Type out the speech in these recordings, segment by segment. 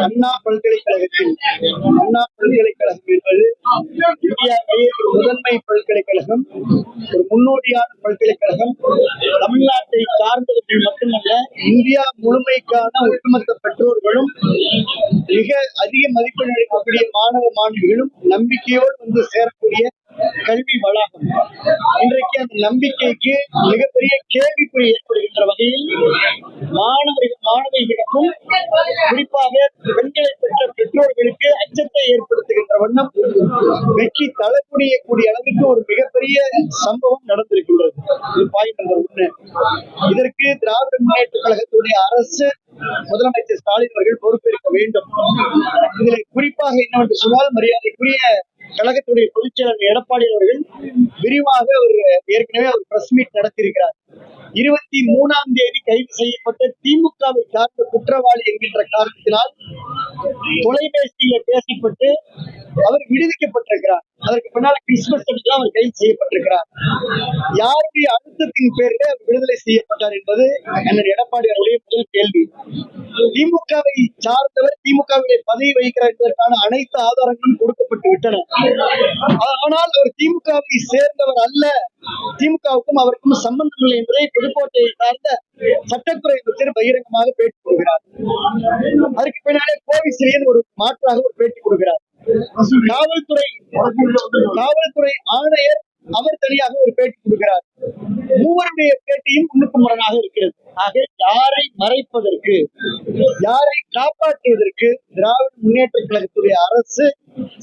அண்ணா பல்கலைக்கழகத்தில் அண்ணா பல்கலைக்கழகம் என்பது இந்தியாவிலேயே ஒரு முதன்மை பல்கலைக்கழகம் ஒரு முன்னோடியான பல்கலைக்கழகம். தமிழ்நாட்டை சார்ந்தவர்கள் மட்டுமல்ல இந்தியா முழுமைக்கான ஒட்டுமொத்த பெற்றோர்களும் மிக அதிக மதிப்பெண் அளிக்கக்கூடிய மாணவ மாணவிகளும் நம்பிக்கையோடு வந்து சேரக்கூடிய கல்வி வளாகம். இன்றைக்கு அந்த நம்பிக்கைக்கு மிகப்பெரிய கேள்விக்குறி ஏற்படுகின்ற வகையில் மாணவர்கள் மாணவிகளுக்கும் குறிப்பாக பெண்களை பெற்ற பெற்றோர்களுக்கு அச்சத்தை ஏற்படுத்துகின்ற வண்ணம் வெற்றி தளக்கூடியக்கூடிய அளவுக்கு ஒரு மிகப்பெரிய சம்பவம் நடந்திருக்கின்றது. இது பாயிண்ட் நம்பர் ஒண்ணு இதற்கு திராவிட முன்னேற்ற கழகத்துடைய அரசு முதலமைச்சர் ஸ்டாலின் அவர்கள் பொறுப்பேற்க வேண்டும். இதில் குறிப்பாக என்னவென்று சொன்னால் மரியாதைக்குரிய கழகத்துடைய பொதுச்செயலர் எடப்பாடி அவர்கள் விரிவாக ஒரு ஏற்கனவே ஒரு பிரஸ் மீட் நடத்தியிருக்கிறார். இருபத்தி மூணாம் தேதி கைது செய்யப்பட்ட திமுகவை சார்ந்த குற்றவாளி என்கின்ற காரணத்தினால் தொலைபேசியில பேசப்பட்டு அவர் விடுவிக்கப்பட்டிருக்கிறார். அதற்கு பின்னால் கிறிஸ்துமஸ் அன்னைக்கு அவர் கைது செய்யப்பட்டிருக்கிறார். யாருடைய அழுத்தத்தின் பேரில் அவர் விடுதலை செய்யப்பட்டார் என்பது அண்ணன் எடப்பாடி அவருடைய முதல் கேள்வி. திமுகவை சார்ந்தவர் திமுகவிலே பதவி வகிக்கிறார் என்பதற்கான அனைத்து ஆதாரங்களும் கொடுக்கப்பட்டு விட்டன. ஆனால் அவர் திமுகவை சேர்ந்தவர் அல்ல. திமுகவுக்கும் அவருக்கும் சம்பந்தம் இல்லை என்பதை புதுக்கோட்டையை சார்ந்த சட்டத்துறை அமைச்சர் பகிரங்கமாக பேட்டி கொடுக்கிறார். அதற்கு பின்னாலே கோவிசிலியன் ஒரு மாற்றாக ஒரு பேட்டி கொடுக்கிறார். காவல்துறை காவல்துறை ஆணையர் அவர் தனியாக ஒரு பேட்டி கொடுக்கிறார். மூவருடைய பேட்டியும் முன்னுக்கு முரணாக இருக்கிறது. ஆக யாரை மறைப்பதற்கு யாரை காப்பாற்றுவதற்கு திராவிட முன்னேற்ற கழகத்துடைய அரசு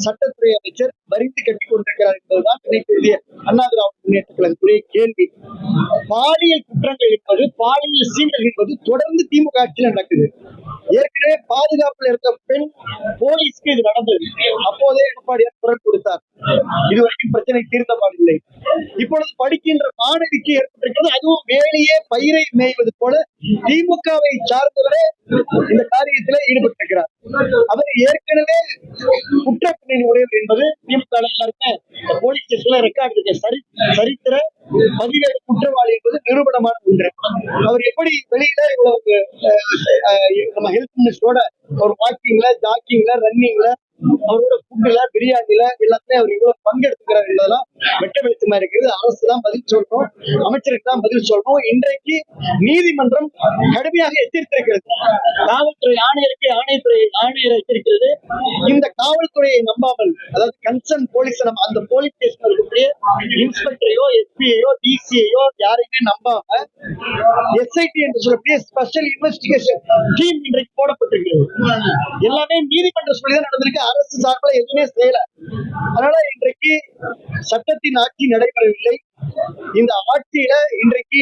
சட்டத்துறை அமைச்சர் வரிந்து கட்டிக் கொண்டிருக்கிறார் என்பதுதான் நினைக்கக்கூடிய அண்ணா திராவிட முன்னேற்ற கழகத்துடைய கேள்வி. பாலியல் குற்றங்கள் என்பது பாலியல் சீண்டல் என்பது தொடர்ந்து திமுக ஆட்சியில் நடக்குது. ஏற்கனவே பாதுகாப்புல இருக்க பெண் போலீஸ்க்கு இது நடந்தது. அப்போதே எடப்பாடியார் இதுவரைக்கும் பிரச்சனை தீர்ந்தபாடில்லை இப்பொழுது படிக்கின்ற மாணவிக்கு ஏற்பட்டிருக்கிறது அதுவும் வேலையே பயிரை மேய்வது போல திமுகவை சார்ந்தவரே இந்த காரியத்தில் ஈடுபட்டிருக்கிறார். அவர் ஏற்கனவே குற்ற பின்னணி உடையவர் என்பது திமுக போலீஸ் ஸ்டேஷன்ல ரெக்கார்டு இருக்கு சரி சரித்திர பதிவேறு குற்றவாளி என்பது நிரூபணமான ஒன்று. அவர் எப்படி வெளியில இவ்வளவு அஹ், நம்ம ஹெல்த் மினிஸ்டரோட ஒரு வாக்கிங்ல ஜாக்கிங்ல ரன்னிங்ல அவரோட ஃபுட்டுல பிரியாணில எல்லாத்தையும் அவர் இவ்வளவு பங்கெடுத்துக்கிறார் என்பதெல்லாம் வெட்ட வெளிச்சமா இருக்குது. அரசு தான் பதில் சொல்லணும் அமைச்சருக்கு தான் பதில் சொல்லணும். இன்றைக்கு நீதிமன்றம் கடுமையாக எச்சரித்திருக்கிறது. காவல்துறை ஆணையருக்கு ஆணையத்துறை ஆணையர் எச்சரிக்கிறது. இந்த காவல்துறையை நம்பாமல் அதாவது கன்சர்ன் போலீஸ் நம்ம அந்த போலீஸ் ஸ்டேஷன் இருக்கக்கூடிய இன்ஸ்பெக்டரையோ எஸ்பிஐயோ டிசிஐயோ யாரையுமே நம்பாம எஸ்ஐடி என்று சொல்லக்கூடிய ஸ்பெஷல் இன்வெஸ்டிகேஷன் டீம் இன்றைக்கு போடப்பட்டிருக்கிறது. எல்லாமே நீதிமன்ற சொல்லிதான் நடந்திருக்கு. அரசு சார்பில் எதுவுமே செய்யல. அதனால இன்றைக்கு சட்டத்தின் ஆட்சி நடைபெறவில்லை. இந்த ஆட்சியில இன்றைக்கு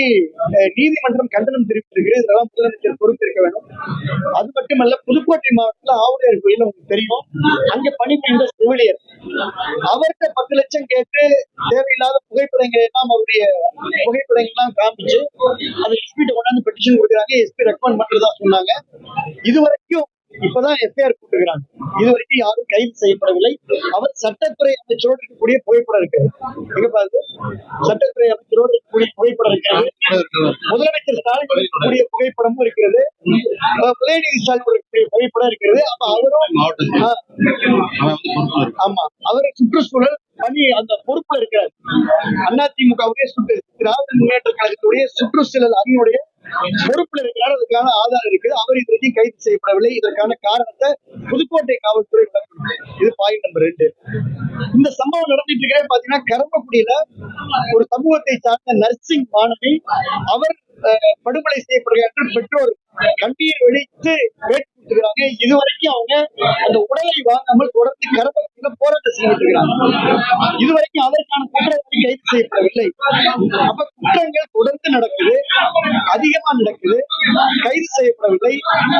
நீதிமன்றம் கண்டனம் தெரிவித்திருக்கிறது. இதெல்லாம் முதலமைச்சர் பொறுப்பிருக்க வேண்டும். அது மட்டுமல்ல புதுக்கோட்டை மாவட்டத்துல ஆவுடையார் கோயில் உங்களுக்கு தெரியும். அங்க பணிபுரிந்த செவிலியர். அவர்கிட்ட பத்து லட்சம் கேட்டு தேவையில்லாத புகைப்படங்களை எல்லாம் அவருடைய புகைப்படங்கள் எல்லாம் காமிச்சு அதை எஸ்பி கொண்டாந்து பெட்டிஷன் கொடுக்குறாங்க. எஸ்பி ரெக்கமெண்ட் பண்றதா சொன்னாங்க. இதுவரைக்கும் இப்பதான் எஃப்ஐஆர் கூட்டுகிறாங்க இதுவரைக்கும் யாரும் கைது செய்யப்படவில்லை. அவர் சட்டத்துறை அமைச்சரோடு இருக்கக்கூடிய புகைப்படம் இருக்கிறது எங்க பாருங்க. சட்டத்துறை அமைச்சரோடு இருக்கக்கூடிய புகைப்படம் இருக்கிறது முதலமைச்சர் ஸ்டாலின் இருக்கக்கூடிய புகைப்படமும் இருக்கிறது. உதயநிதி ஸ்டாலின் இருக்கக்கூடிய புகைப்படம் இருக்கிறது. அப்ப அவரும் ஆமா. அவர் சுற்றுச்சூழல் பணி அந்த பொறுப்புல இருக்கிறார். அதிமுகவுடைய சுற்று திராவிட முன்னேற்ற கழகத்துடைய சுற்றுச்சூழல் அணியுடைய பொறுப்புல இருக்கிறார் அதுக்கான ஆதாரம் இருக்குது. அவர் இதுவரைக்கும் கைது செய்யப்படவில்லை. இதற்கான காரணத்தை புதுக்கோட்டை காவல்துறை இது பாயிண்ட் நம்பர் ரெண்டு. இந்த சம்பவம் நடந்துட்டு இருக்கிறது பாத்தீங்கன்னா கரம்பக்குடியில ஒரு சமூகத்தை சார்ந்த நர்சிங் மாணவி அவர் படுகொலை செய்யப்படுகிறார் என்று பெற்றோர் கண்ணீர் வெடித்து பேட்டி இதுவரைக்கும் அவங்க அந்த உடலை வாங்காமல் தொடர்ந்து கரம்பக்குடியில போராட்டம் செய்துட்டு இருக்கிறாங்க இதுவரைக்கும் அதற்கான குற்றவாளி கைது செய்யப்படவில்லை. அப்ப குற்றங்கள் தொடர்ந்து நடக்குது. அதிகமா நடக்குது. கைது செய்யப்படவில்லை.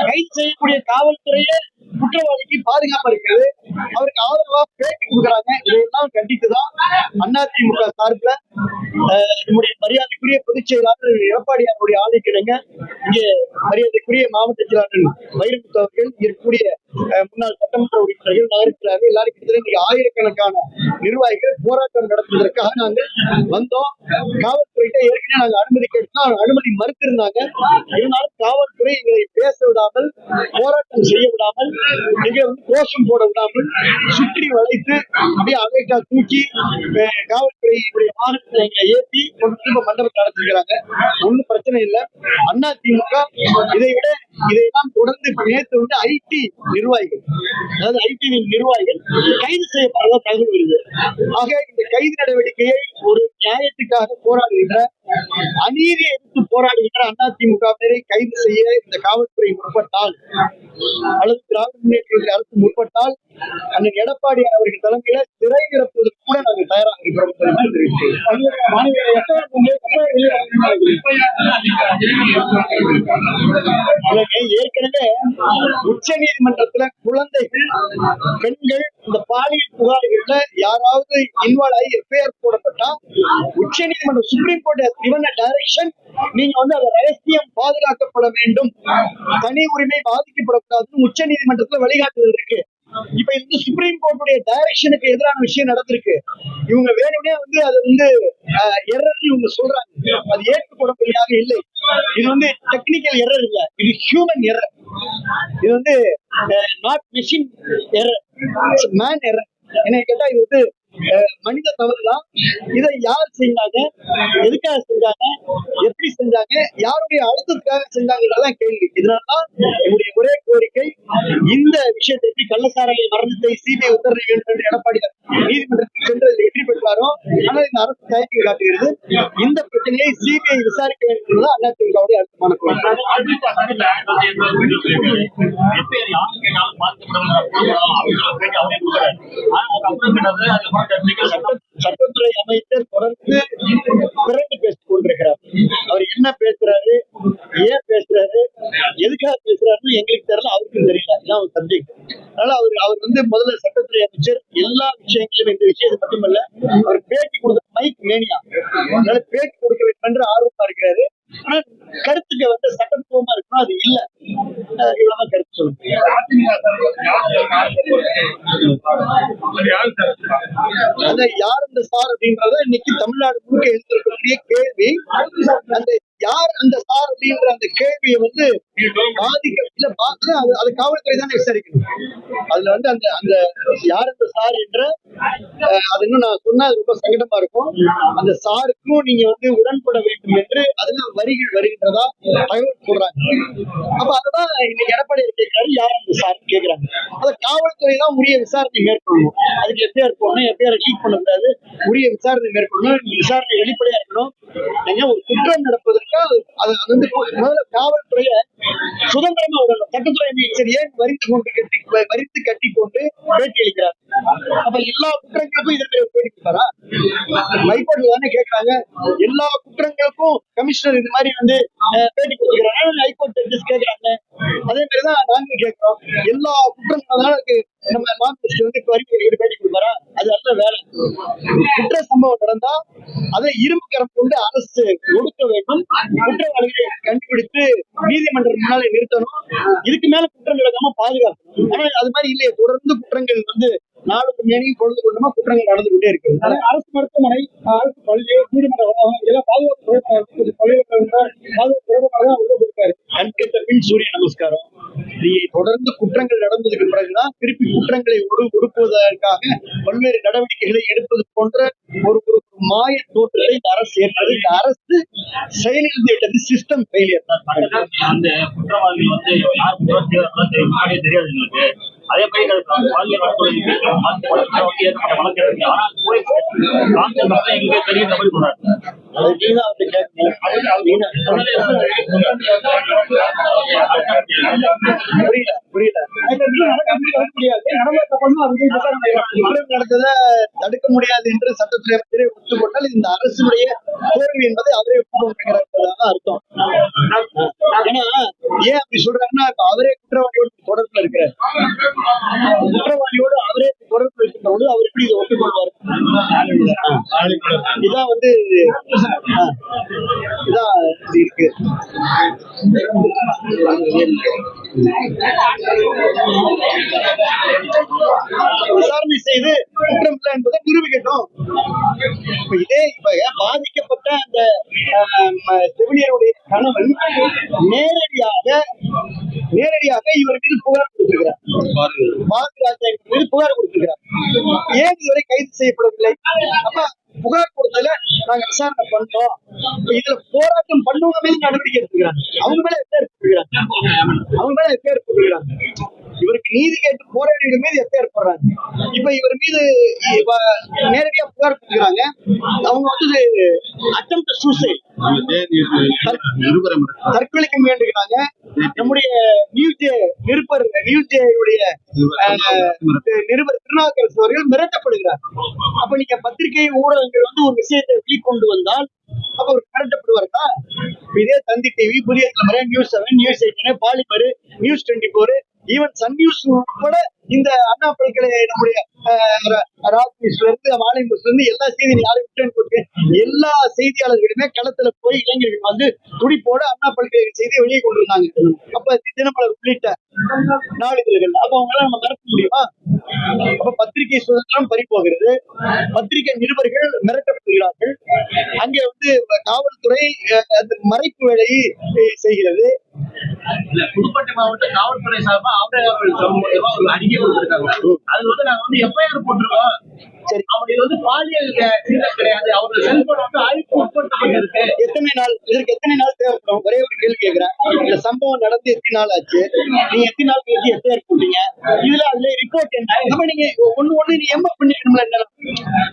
கைது செய்யக்கூடிய காவல்துறையே குற்றவாளிக்கு பாதுகாப்பு இருக்கிறது அவருக்கு ஆதரவா பேட்டி கொடுக்குறாங்க. இதையெல்லாம் கண்டித்துதான் அதிமுக சார்பில் நம்முடைய மரியாதைக்குரிய பொதுச் செயலாளர் எடப்பாடியாருடைய ஆணைக்கிடங்க இங்கே மரியாதைக்குரிய மாவட்ட செயலாளர் வைரமுத்து அவர்கள் இருக்கக்கூடிய முன்னாள் சட்டமன்ற உறுப்பினர்கள் நகரத்திலாக எல்லாரும் கிட்டத்தட்ட இன்னைக்கு ஆயிரக்கணக்கான நிர்வாகிகள் போராட்டம் நடத்துவதற்காக நாங்கள் வந்தோம். காவல்துறையிட்ட ஏற்கனவே நாங்கள் அனுமதி கேட்டோம். அனுமதி மறுத்திருந்தாங்க. இருந்தாலும் காவல்துறை எங்களை பேச விடாமல் போராட்டம் செய்ய விடாமல் எங்களை வந்து கோஷம் போட விடாமல் சுற்றி வளைத்து அப்படியே அவைக்கா தூக்கி அஹ், காவல்துறையினுடைய வாகனத்தில் எங்களை ஏற்றி கொண்டு திரும்ப மண்டபத்தில் அடைச்சிருக்கிறாங்க ஒன்றும் பிரச்சனை இல்லை. அண்ணா திமுக இதை விட இதையெல்லாம் தொடர்ந்து நேற்று வந்து ஐடி நிர்வாகிகள் அதாவது ஐடி நிர்வாகிகள் கைது செய்யப்படுறதா தகவல் வருது. ஆக இந்த கைது நடவடிக்கையை ஒரு நியாயத்துக்காக போராடுகின்ற அநீதியை எதிர்த்து போராடுகின்ற அதிமுகவினரை கைது செய்ய இந்த காவல்துறை முற்பட்டால் அல்லது திராவிட முன்னேற்ற அரசு முற்பட்டால் அண்ணன் எடப்பாடி அவர்கள் தலைமையில சிறை நிரப்புவதற்கு கூட நாங்கள் தயாராக இருக்கிறோம் என்று ஏற்கனவே உச்ச நீதிமன்றத்துல குழந்தைகள் பெண்கள் இந்த பாலியல் புகார்கள்ல யாராவது இன்வால்வ் ஆகி எஃப்ஐஆர் போடப்பட்டா உச்ச நீதிமன்றம் சுப்ரீம் கோர்ட் இவன் டைரக்ஷன் நீங்க வந்து அதை ரகசியம் பாதுகாக்கப்பட வேண்டும். தனி உரிமை பாதிக்கப்படக்கூடாதுன்னு உச்ச நீதிமன்றத்துல வழிகாட்டுதல் இருக்கு. இப்ப இந்த சுப்ரீம் கோர்ட்டுடைய டைரக்ஷனுக்கு எதிரான விஷயம் நடந்திருக்கு. இவங்க வேணும்னே வந்து அது வந்து எரர் இவங்க சொல்றாங்க. அது ஏற்றுக்கொள்ளக்கூடியதாக இல்லை. இது வந்து டெக்னிக்கல் எரர் இல்ல. இது ஹியூமன் எரர் இது வந்து not machine error man error என்ன கேட்டா இது வந்து மனித தவறுதான். இதை யார் செஞ்சாங்க? எதுக்காக செஞ்சாங்க? எப்படி செஞ்சாங்க? யாருடைய அழுத்தத்துக்காக செஞ்சாங்கன்றதான் கேள்வி. இதனால்தான் என்னுடைய ஒரே கோரிக்கை இந்த விஷயத்தை எப்படி கள்ளசாராய மரணத்தை சிபிஐ உத்தரவு வேண்டும் என்று எடப்பாடி நீதிமன்றத்தில் சென்று அதில் வெற்றி பெற்றாரோ ஆனால் இந்த அரசு தயக்கம் காட்டுகிறது. இந்த பிரச்சனையை சிபிஐ விசாரிக்க வேண்டும் என்பதுதான் அதிமுகவுடைய அழுத்தமான கோரிக்கை. சட்ட- சட்டத்துறை அமைச்சர் தொடர்ந்து திரண்டு பேசிக் கொண்டிருக்கிறார் அவர் என்ன பேசுறாரு ஏன் பேசுறாரு எதுக்காக பேசுறாருன்னு எங்களுக்கு தெரியல அவருக்கும் தெரியல. இதான் அவர் சப்ஜெக்ட் அதனால அவர் அவர் வந்து முதல்ல சட்டத்துறை அமைச்சர் எல்லா விஷயங்களும் இந்த விஷயத்தை மட்டுமல்ல அவர் பேட்டி கொடுத்த மைக் மேனியா. அதனால பேட்டி கொடுக்க வேண்டும் என்று ஆர்வமா இருக்கிறாரு. ஆனா கருத்துக்கு வந்து சட்டத்துவமா இருக்கணும் அது இல்ல. இவ்வளவுதான் கருத்து சொல்லுங்க யார் இந்த சார் அப்படின்றத இன்னைக்கு தமிழ்நாடு முழுக்க எழுந்திருக்கக்கூடிய கேள்வி. அந்த யார் அந்த சார் அப்படின்ற அந்த கேள்வியை வந்து பாதிக்க இல்ல பாத்து அது அது காவல்துறை தானே விசாரிக்கணும். அதுல வந்து அந்த அந்த யார் அந்த சார் என்ற அது இன்னும் நான் சொன்னா அது ரொம்ப சங்கடமா இருக்கும். அந்த சாருக்கும் நீங்க வந்து உடன்பட வேண்டும் என்று அதுல வரிகள் வருகின்றதா தகவல் சொல்றாங்க. அப்ப அதுதான் இன்னைக்கு எடப்பாடி கேட்கிறாரு யார் அந்த சார் கேக்குறாங்க அத காவல்துறை தான் உரிய விசாரணை மேற்கொள்ளணும். அதுக்கு எப்பயா இருக்கணும் எஃப்ஐஆர் லீக் பண்ணக்கூடாது உரிய விசாரணை மேற்கொள்ளணும் விசாரணை வெளிப்படையா இருக்கணும். ஒரு குற்றம் நடப்பதற்கு அது வந்து முதல்ல காவல்துறைய சுதந்திரமா விடணும் சட்டத்துறை அமைச்சர் ஏன் வரித்து கொண்டு கட்டி வரித்து கட்டி கொண்டு பேட்டி அளிக்கிறார்? அப்ப எல்லா குற்றங்களுக்கும் இதற்கு பேட்டி கொடுத்தாரா? ஹைகோர்ட்ல தானே கேட்கறாங்க. எல்லா குற்றங்களுக்கும் கமிஷனர் இது மாதிரி வந்து பேட்டி கொடுத்துக்கிறாங்க ஹைகோர்ட் ஜட்ஜஸ் கேட்கறாங்க. அதே மாதிரிதான் நாங்களும் கேட்கிறோம். எல்லா குற்றங்களால நம்ம மாநில வந்து வரி பேட்டி கொடுப்பாரா? அது அல்ல வேலை. குற்ற சம்பவம் நடந்தா அதை இரும்பு கரம் கொண்டு அரசு ஒடுக்க வேண்டும். குற்றவாளிகளை கண்டுபிடித்து நீதிமன்றம் முன்னாலே நிறுத்தணும். இதுக்கு மேல குற்றம் நடக்காம பாதுகாக்கணும். ஆனா அது மாதிரி இல்லையே. தொடர்ந்து குற்றங்கள் வந்து நாளுக்கு மேலையும் பொழுது கொண்டுமா குற்றங்கள் நடந்து கொண்டே இருக்கு. அரசு மருத்துவமனை அரசு பள்ளி நீதிமன்ற வளாகம் இதெல்லாம் பாதுகாப்பு பாதுகாப்பு கண்கெட்ட பின் சூரிய நமஸ்காரம். நீங்க தொடர்ந்து குற்றங்கள் நடந்ததுக்கு பிறகுதான் திருப்பி குற்றங்களை ஒடு ஒடுக்குவதற்காக பல்வேறு நடவடிக்கைகளை எடுப்பது போன்ற ஒரு ஒரு மாய தோற்றத்தை இந்த அரசு ஏற்றது இந்த அரசு செயலில் விட்டது சிஸ்டம் ஃபெயிலியர் தான். அந்த குற்றவாளி வந்து யார் குற்றம் செய்யறாங்களோ தெரி- முன்னாடியே தெரியாது அதே மாதிரி பாலியல் வழக்கு ஏற்பட்ட வழக்கு இருக்கு ஆனா போலீஸ் கான்ஸ்டபிள் தான் எங்களுக்கு தெரியும் மாதிரி சொல்றாங்க புரியல. புரியல. நடந்ததை தடுக்க முடியாது என்று சட்டத்துறை அமைச்சரே ஒத்துக்கொண்டால் இந்த அரசுடைய தோல்வி என்பதை அவரே ஒப்புக்கொண்டிருக்கிறார் அர்த்தம். ஏன்னா ஏன் அப்படி சொல்றாங்கன்னா அவரே குற்றவாளியோடு தொடர்புல இருக்கிறார். குற்றவாளியோடு அவரே தொடர்பு வைக்கின்ற பொழுது அவர் எப்படி இதை ஒத்துக்கொள்வார்? இதான் வந்து இதான் இருக்கு. விசாரணை செய்து குற்றம் இல்லை என்பதை நிரூபிக்கட்டும். இதே பாதிக்கப்பட்ட அந்த செவிலியருடைய கணவன் நேரடியாக நேரடியாக இவர் மீது புகார் கொடுத்திருக்கிறார். பாரதிராஜா இவர் மீது புகார் கொடுத்திருக்கிறார். ஏன் இதுவரை கைது செய்யப்படவில்லை? அப்ப புகார் கொடுத்ததுல நாங்க விசாரணை பண்ணோம் இதுல போராட்டம் பண்ணவங்க மீது நடவடிக்கை எடுத்துக்கிறாங்க. அவங்க மேல எஃப்ஐஆர் போட்டுக்கிறாங்க. அவங்க மேல எஃப்ஐஆர் போட்டுக்கிறாங்க. இவருக்கு நீதி கேட்டு போராடிகள் மீது எஃப்ஐஆர் போடுறாங்க இப்ப இவர் மீது நேரடியா புகார் கொடுக்குறாங்க. அவங்க வந்து அட்டம் சூசைட் தற்கொலைக்கு முயன்றுக்கிறாங்க நம்முடைய நியூஸ் ஜே நிருபர் நியூஸ் நிருபர் திருநாவுக்கரசு அவர்கள் மிரட்டப்படுகிறார். அப்ப நீங்க பத்திரிகை ஊடகங்கள் வந்து ஒரு விஷயத்தை வெளிக்கொண்டு வந்தால் அப்ப அவர் மிரட்டப்படுவார்களா இதே Thanthi TV Puthiya Thalaimurai news seven news eighteen Polimer news twenty four even Sun news உட்பட இந்த அண்ணா பல்கலை நம்முடைய ராஜ்நியூஸ்ல இருந்து மாலை நியூஸ்ல இருந்து எல்லா செய்தி யாரும் விட்டு கொடுத்து எல்லா செய்தியாளர்களுமே களத்துல போய் இளைஞர்கள் வந்து துடிப்போட அண்ணா பல்கலை செய்தியை வெளியே கொண்டு வந்தாங்க அப்ப தினமலர் உள்ளிட்ட நாளிதழ்கள் அப்ப அவங்களால நம்ம மறக்க முடியுமா? அப்ப பத்திரிகை சுதந்திரம் பறி போகிறது பத்திரிகை நிருபர்கள் மிரட்டப்படுகிறார்கள். அங்கே வந்து காவல்துறை அஹ், அந்த மறைப்பு வேலையை செய்கிறது. இல்ல புதுக்கோட்டை மாவட்ட காவல்துறை சார்பா ஆம்பளை மூலியமா ஒரு அறிக்கை கொடுத்திருக்காங்க. அதுல வந்து நாங்க வந்து எஃப்ஐஆர் போட்டிருக்கோம். சரி. அவங்களுக்கு வந்து பாலியல் கிடையாது. அவங்க செல்போன் வந்து ஆய்வுக்கு உட்படுத்தப்பட்டிருக்கு எத்தனை நாள் இதற்கு எத்தனை நாள் தேவைப்படும்? ஒரே ஒரு கேள்வி கேட்கிறேன் இந்த சம்பவம் நடந்து எத்தனை நாள் ஆச்சு? நீங்க எத்தனை நாள் கழிச்சு எஃப்ஐஆர் போட்டீங்க? இதுல அதுல ரிப்போர்ட் என்ன? அப்ப நீங்க ஒண்ணு ஒண்ணு நீங்க எம்ப பண்ணிக்கணும்ல என்ன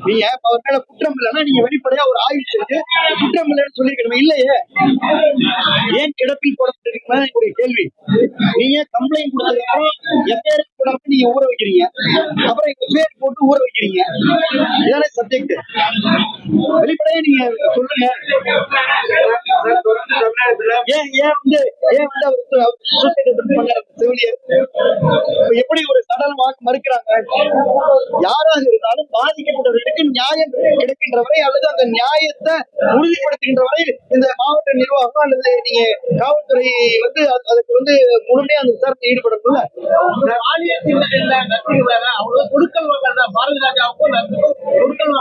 நீங்க அவர் மேல குற்றம் இல்லைன்னா நீங்க வெளிப்படையா ஒரு ஆய்வு செஞ்சு குற்றம் இல்லைன்னு சொல்லிருக்கணும்? இல்லையே. ஏன் கிடப்பில் போடப்பட்டிருக்குமா ஒரு கேள்வி. நீங்க கம்ப்ளைண்ட் கொடுத்ததுக்கப்புறம் எஃப்ஐஆர் போடாம நீங்க ஊற வைக்கிறீங்க. அப்புறம் எஃப்ஐஆர் போட்டு ஊற வைக்கிறீங்க. இதானே சப்ஜெக்ட் வெளிப்படையா நீங்க சொல்லுங்க. ஏன் ஏன் வந்து ஏன் வந்து அவர் செவிலியர் எப்படி ஒரு சடலமாக வாக்கு மறுக்கிறாங்க? யாராக இருந்தாலும் பாதிக்கப்பட்டவர்களுக்கு நியாயம் கிடைக்கின்ற வரை அல்லது அந்த நியாயத்தை உறுதிப்படுத்துகின்ற வரை இந்த மாவட்ட நிர்வாகம் அல்லது நீங்க காவல்துறை வந்து அதுக்கு வந்து முழுமையா அந்த விசாரணை ஈடுபடணும்ல? அவங்க கொடுக்கல் பாரதி ராஜாவுக்கும் கொடுக்கல்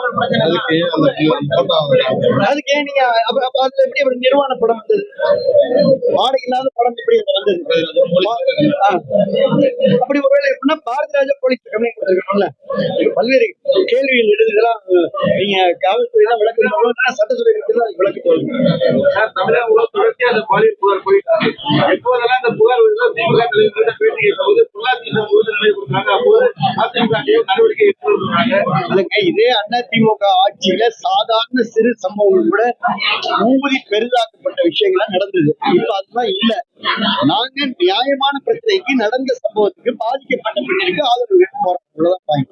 அதுக்கு ஏன் நீங்க அப்ப அப்ப அதுல எப்படி ஒரு நிர்வாண படம் வந்தது? வாடகை இல்லாத படம் எப்படி அது வந்தது ஆ. அப்படி ஒருவேளை எப்படின்னா பாரதி ராஜா போலீஸ் கம்ப்ளைண்ட் கொடுத்துருக்கணும்ல. பல்வேறு கேள்விகள் எழுதுதெல்லாம் நீங்க காவல்துறை தான் விளக்கு சட்டத்துறை அதுக்கு விளக்கு. எப்போதெல்லாம் இந்த புகார் திமுக பேட்டி கேட்கும்போது பொள்ளாச்சி நிலை கொடுத்தாங்க அப்போது அதிமுக நடவடிக்கை அதுங்க இதே அதிமுக ஆட்சியில சாதாரண சிறு சம்பவங்கள் கூட ஊதி பெரிதாக்கப்பட்ட விஷயங்கள்லாம் நடந்தது. இப்ப அதுதான் இல்ல. நாங்க நியாயமான பிரச்சனைக்கு நடந்த சம்பவத்துக்கு பாதிக்கப்பட்ட பெண்ணிற்கு ஆதரவு போறோம். அவ்வளவுதான் point.